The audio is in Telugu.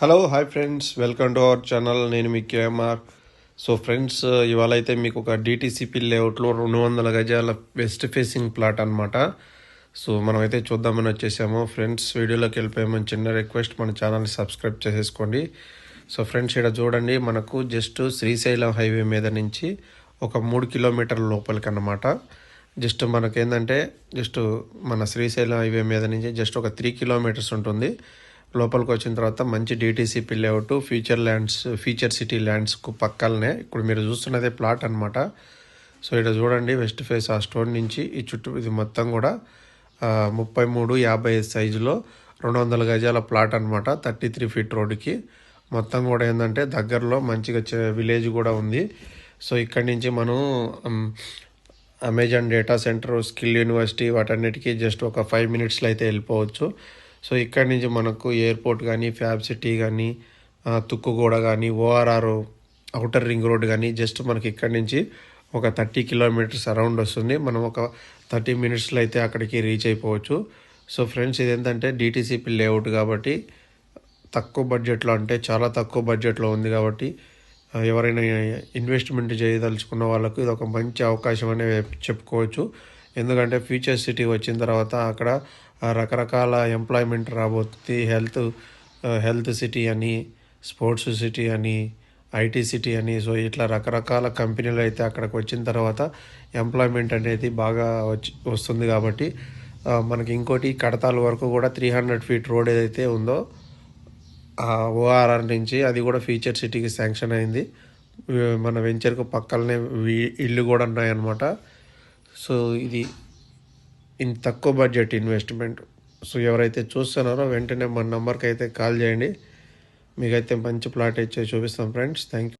Hello hi friends welcome to our channel నేను మీ కేఎంఆర్ సో ఫ్రెండ్స్ ఇవాళ అయితే మీకు ఒక డిటీసీపీ లేఅవుట్లో రెండు వందల గజాల వెస్ట్ ఫేసింగ్ ప్లాట్ అనమాట సో మనమైతే చూద్దామని వచ్చేసాము. ఫ్రెండ్స్ వీడియోలోకి వెళ్ళిపోయామని చిన్న రిక్వెస్ట్ మన ఛానల్ని సబ్స్క్రైబ్ చేసేసుకోండి. సో ఫ్రెండ్స్ ఇక్కడ చూడండి మనకు జస్ట్ శ్రీశైలం హైవే మీద నుంచి ఒక మూడు కిలోమీటర్ల లోపలికి అన్నమాట జస్ట్ మనకేంటంటే జస్ట్ మన శ్రీశైలం హైవే మీద నుంచి జస్ట్ ఒక త్రీ కిలోమీటర్స్ ఉంటుంది. లోపలికి వచ్చిన తర్వాత మంచి DTCP layout future lands future city ల్యాండ్స్కు పక్కలనే ఇప్పుడు మీరు చూస్తున్నదే ప్లాట్ అనమాట సో ఇక్కడ చూడండి వెస్ట్ ఫేస్ ఆ స్టోన్ నుంచి ఈ చుట్టూ ఇది మొత్తం కూడా ముప్పై మూడు యాభై ఐదు సైజులో రెండు వందల గజాల ప్లాట్ అనమాట థర్టీ త్రీ ఫీట్ రోడ్డుకి మొత్తం కూడా ఏంటంటే దగ్గరలో మంచిగా విలేజ్ కూడా ఉంది. సో ఇక్కడి నుంచి మనం Amazon data centre skill university వాటన్నిటికీ జస్ట్ ఒక ఫైవ్ మినిట్స్లో అయితే వెళ్ళిపోవచ్చు. సో ఇక్కడి నుంచి మనకు ఎయిర్పోర్ట్ కానీ ఫ్యాబ్ సిటీ కానీ తుక్కుగూడ కానీ ఓఆర్ఆర్ అవుటర్ రింగ్ రోడ్ కానీ జస్ట్ మనకి ఇక్కడి నుంచి ఒక థర్టీ కిలోమీటర్స్ అరౌండ్ వస్తుంది. మనం ఒక థర్టీ మినిట్స్లో అయితే అక్కడికి రీచ్ అయిపోవచ్చు. సో ఫ్రెండ్స్ ఇదేంటంటే డిటీసీపీ లేఅవుట్ కాబట్టి తక్కువ బడ్జెట్లో అంటే చాలా తక్కువ బడ్జెట్లో ఉంది కాబట్టి ఎవరైనా ఇన్వెస్ట్మెంట్ చేయదలుచుకున్న వాళ్ళకు ఇది ఒక మంచి అవకాశం అనే చెప్పుకోవచ్చు. ఎందుకంటే ఫ్యూచర్ సిటీ వచ్చిన తర్వాత అక్కడ రకరకాల ఎంప్లాయ్మెంట్ రాబోతుంది. హెల్త్ హెల్త్ సిటీ అని స్పోర్ట్స్ సిటీ అని ఐటీ సిటీ అని సో ఇట్లా రకరకాల కంపెనీలు అయితే అక్కడికి వచ్చిన తర్వాత ఎంప్లాయ్మెంట్ అనేది బాగా వచ్చి వస్తుంది కాబట్టి మనకి ఇంకోటి కడతాల వరకు కూడా త్రీ హండ్రెడ్ ఫీట్ రోడ్ ఏదైతే ఉందో ఓఆర్ఆర్ నుంచి అది కూడా ఫ్యూచర్ సిటీకి శాంక్షన్ అయింది. మన వెంచర్కు పక్కలనే ఇల్లు కూడా ఉన్నాయన్నమాట. సో ఇది ఇన్ తక్కువ బడ్జెట్ ఇన్వెస్ట్మెంట్ సో ఎవరైతే చూస్తున్నారో వెంటనే మన నెంబర్కి అయితే కాల్ చేయండి. మీకైతే మంచి ప్లాట్ ఇచ్చే చూపిస్తాం ఫ్రెండ్స్ థ్యాంక్ యూ